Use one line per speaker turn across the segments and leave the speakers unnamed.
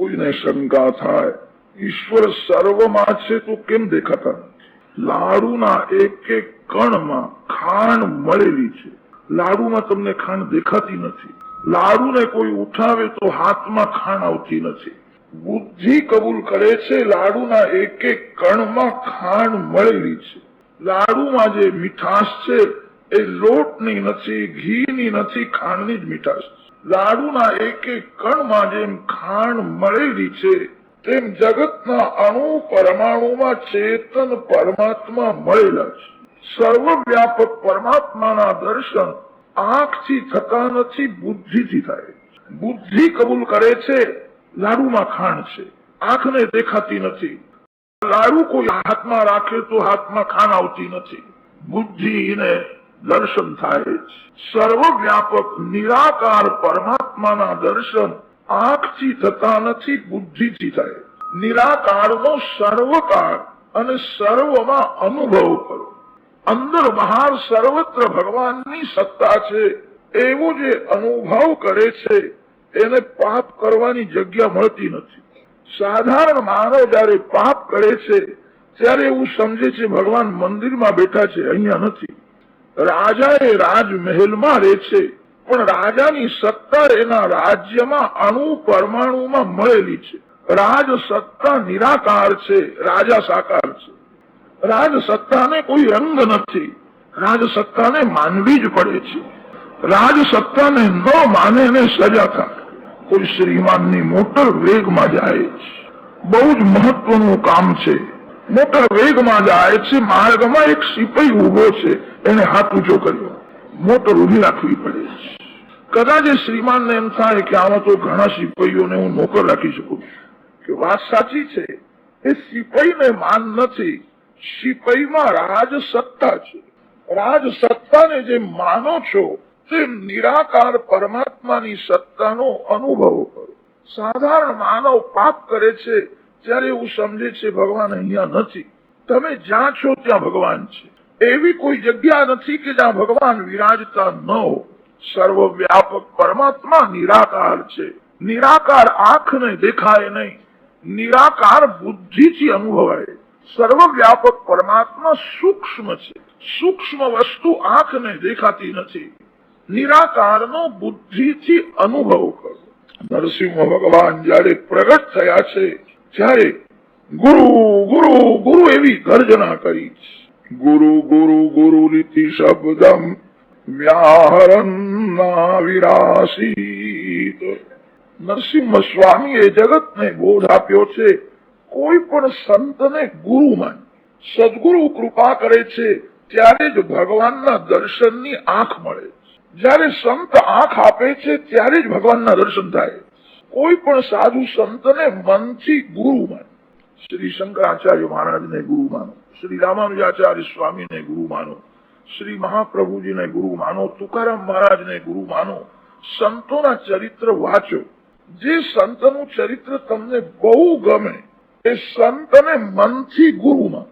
કોઈને શંકા થાય ઈશ્વર સર્વમાં છે તો કેમ દેખાતા? લાડુના એક એક કણમાં ખાંડ મળેલી છે લાડુમાં તમને ખાંડ દેખાતી નથી લાડુને કોઈ ઉઠાવે તો હાથમાં ખાંડ આવતી નથી બુદ્ધિ કબૂલ કરે છે લાડુના એક એક કણમાં ખાંડ મળેલી છે લાડુમાં જે મીઠાશ છે એ લોટની નથી ઘીની નથી ખાંડની જ મીઠાશ છે લાડુના એક એક કણમાં જેમ ખાંડ મળેલી છે, તેમ જગતના અણુ પરમાણુમાં ચેતન પરમાત્મા મળેલા છે. સર્વવ્યાપક પરમાત્માના દર્શન આંખથી થતા નથી, બુદ્ધિથી થાય. બુદ્ધિ કબૂલ કરે છે, લાડુમાં ખાંડ છે. આંખને દેખાતી નથી. લાડુ કોઈ હાથમાં રાખે તો હાથમાં ખાંડ આવતી નથી. બુદ્ધિને દર્શન થાય છે સર્વવ્યાપક નિરાકાર પરમાત્માના દર્શન આંખથી થતા નથી, બુદ્ધિથી થાય. નિરાકારનો સર્વકાર અને સર્વમાં અનુભવ કરો. અંદર બહાર સર્વત્ર ભગવાનની સત્તા છે, એવો જે અનુભવ કરે છે, એને પાપ કરવાની જગ્યા મળતી નથી. સાધારણ માનવ જયારે પાપ કરે છે, ત્યારે એવું સમજે છે ભગવાન મંદિરમાં બેઠા છે, અહીંયા નથી. રાજા રાજમહેલમાં રહે પણ રાજાની સત્તા એના રાજ્યમાં અણુ પરમાણુમાં મળેલી છે. રાજ સત્તા નિરાકાર છે, રાજા સાકાર છે. રાજ સત્તાને કોઈ રંગ નથી. રાજ સત્તાને માનવી જ પડે છે. રાજ સત્તાને ન માને એને સજા થાય. કોઈ શ્રીમાનની મોટર વેગમાં જાય છે. બહુ જ મહત્વનું કામ છે. મોટર વેગમાં જાય છે, માર્ગમાં એક સિપાઈ ઊભો છે, એને હાથ ઊંચો કર્યો. મોટર ઊભી રાખવી પડે છે. કદાચ એ શ્રીમાનને એમ થાય કે આમાં તો ઘણા સિપાહીઓને હું નોકર રાખી શકું કે વાત સાચી છે, એ સિપાહીને માન નથી. સિપાહીમાં રાજ સત્તા છે. રાજ સત્તાને જે માનો છો તે નિરાકાર પરમાત્માની સત્તાનો અનુભવ કરો. સાધારણ માનવ પાપ કરે છે ત્યારે એવું સમજે છે ભગવાન અહીંયા નથી. તમે જ્યાં છો ત્યાં ભગવાન છે. એવી કોઈ જગ્યા નથી કે જ્યાં ભગવાન વિરાજતા ન હો. સર્વવ્યાપક પરમાત્મા નિરાકાર છે. નિરાકાર આંખને દેખાય નહીં. નિરાકાર બુદ્ધિથી અનુભવાય. સર્વવ્યાપક પરમાત્મા સૂક્ષ્મ છે. સૂક્ષ્મ વસ્તુ આંખને દેખાતી નથી. નિરાકારનો બુદ્ધિથી અનુભવ કરો. નરસિંહ ભગવાન જયારે પ્રગટ થયા છે ત્યારે ગુરુ ગુરુ ગુરુ એવી ગર્જના કરી. ગુરુ ગુરુ ગુરુ રીતિ શબ્દમ વ્યાહરન્ના વિરાસીત નરસિંહ સ્વામીએ જગતને બોધ આપ્યો છે, કોઈ પણ સંતને ગુરુ માન. સદગુરુ કૃપા કરે છે, ત્યારે જ ભગવાનના દર્શનની આંખ મળે જ્યારે સંત આંખ આપે છે, ત્યારે જ ભગવાનના દર્શન થાય. કોઈ પણ સાધુ સંતને મનથી ગુરુ માનો. શ્રી શંકરાચાર્ય મહારાજને ગુરુ માનો. શ્રી રામાનુજાચાર્ય સ્વામીને ગુરુ માનો. શ્રી મહાપ્રભુજીને ગુરુ માનો. તુકારામ મહારાજને ગુરુ માનો. સંતોના ચરિત્ર વાંચો. જે સંતનું ચરિત્ર તમને બહુ ગમે, એ સંતને મનથી ગુરુ માનો.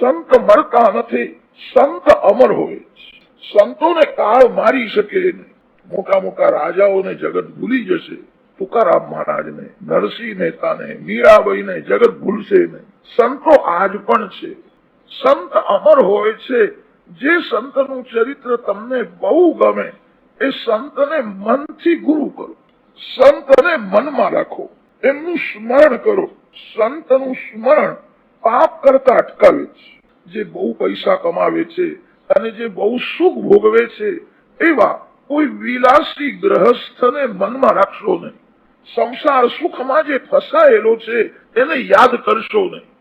સંત મરતા નથી, સંત અમર હોય સંતોને કાળ મારી શકે નહીં. મોટા મોટા રાજાઓને જગત ભૂલી જશે. તુકારામ મહારાજને, નરસિંહ મહેતાને મીરાબાઈને, જગત ભૂલશે નહીં સંતો આજ પણ છે. સંત અમર હોય છે. જે સંતનું ચરિત્ર તમને બહુ ગમે, એ સંતને મનથી ગુરુ કરો. સંતને મનમાં રાખો. એમનું સ્મરણ કરો. સંતનું સ્મરણ પાપ કરતા અટકાવે છે. જે બહુ પૈસા કમાવે છે અને જે બહુ સુખ ભોગવે છે, એવા કોઈ વિલાસી ગ્રહસ્થને મનમાં રાખશો નહીં. સંસાર સુખમાં જે ફસાયેલો છે એને યાદ કરશો નહીં.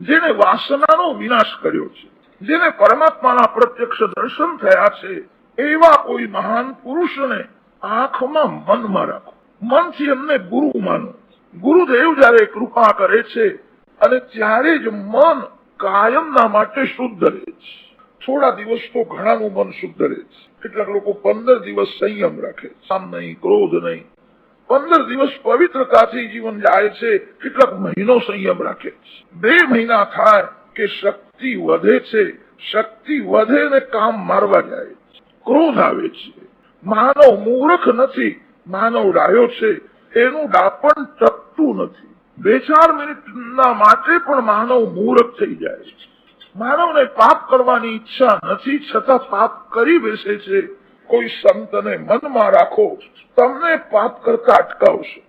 જેને વાસનાનો વિનાશ કર્યો છે, જેને પરમાત્માના પ્રત્યક્ષ દર્શન થયા છે, એવા કોઈ મહાન પુરુષને આંખમાં મનમાં રાખો. મનથી એમને ગુરુ માનો. ગુરુદેવ જયારે કૃપા કરે છે અને ત્યારે જ મન કાયમના માટે શુદ્ધ રહે છે. થોડા દિવસ તો ઘણાનું મન શુદ્ધ રહે છે. કેટલાક લોકો પંદર દિવસ સંયમ રાખે સામ નહીં, ક્રોધ નહીં. પંદર દિવસ પવિત્રતાથી જીવન જાય છે. કેટલાક મહિનો સંયમ રાખે છે. બે મહિના થાય કે શક્તિ વધે છે. શક્તિ વધે ને કામ મારવા જાય છે. ક્રોધ આવે છે. માનવ મૂર્ખ નથી. માનવ ડાયો છે. એનું ડાપણ ટકતું નથી. બે ચાર મિનિટના માટે પણ માનવ મૂર્ખ થઈ જાય છે. માનવને પાપ કરવાની ઈચ્છા નથી. છતાં પાપ કરી બેસે છે. કોઈ સંતને મનમાં રાખો, તમને પાપ કરતા અટકાવશે.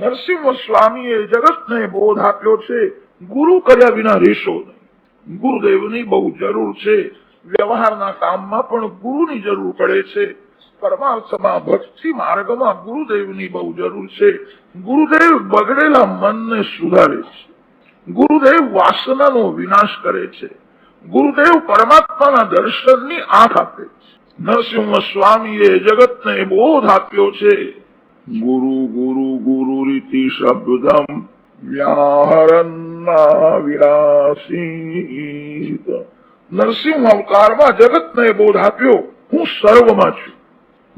નરસિંહ સ્વામીએ જગતને બોધ આપ્યો છે, ગુરુ કર્યા વિના રહેશો નહીં. ગુરુદેવની બહુ જરૂર છે. વ્યવહારના કામમાં પણ ગુરુની જરૂર પડે છે. પરમાર્થમાં, ભક્તિ માર્ગમાં ગુરુદેવની બહુ જરૂર છે. ગુરુદેવ બગડેલા મનને સુધારે છે. ગુરુદેવ વાસનાનો વિનાશ કરે છે. ગુરુદેવ પરમાત્માના દર્શનની આંખ આપે છે. નરસિંહ સ્વામીએ જગતને બોધ આપ્યો છે. ગુરુ ગુરુ ગુરુ રીતિ શબ્દમ નરસિંહ અવતારમાં જગતને બોધ આપ્યો. હું સર્વમાં છું.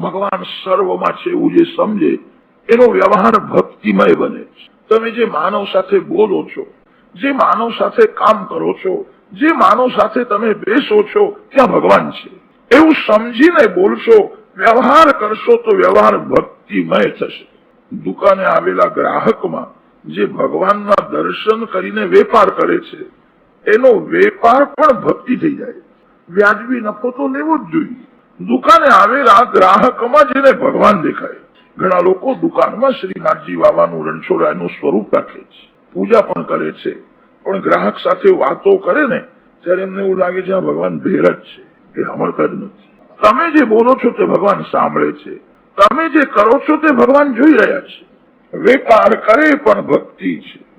ભગવાન સર્વમાં છે એવું જે સમજે, એનો વ્યવહાર ભક્તિમય બને તમે જે માનવ સાથે બોલો છો, જે માનવ સાથે કામ કરો છો, જે માનવ સાથે તમે બેસો છો, ત્યાં ભગવાન છે. એવું સમજીને બોલશો, વ્યવહાર કરશો તો વ્યવહાર ભક્તિમય થશે. દુકાને આવેલા ગ્રાહકમાં જે ભગવાનના દર્શન કરીને વેપાર કરે છે, એનો વેપાર પણ ભક્તિ થઈ જાય. વ્યાજબી નફો તો લેવો જ જોઈએ. દુકાને આવેલા ગ્રાહકમાં જેને ભગવાન દેખાય. ઘણા લોકો દુકાનમાં શ્રીનાથજી બાબાનું રણછોડરાયનું સ્વરૂપ રાખે છે. પૂજા પણ કરે છે. પણ ગ્રાહક સાથે વાતો કરે ને, ત્યારે એમને એવું લાગે છે આ ભગવાન ભેર જ છે. એ જ નથી. તમે જે બોલો છો તે ભગવાન સાંભળે છે. તમે જે કરો છો તે ભગવાન જોઈ રહ્યા છે. વેપાર કરે પણ ભક્તિ છે.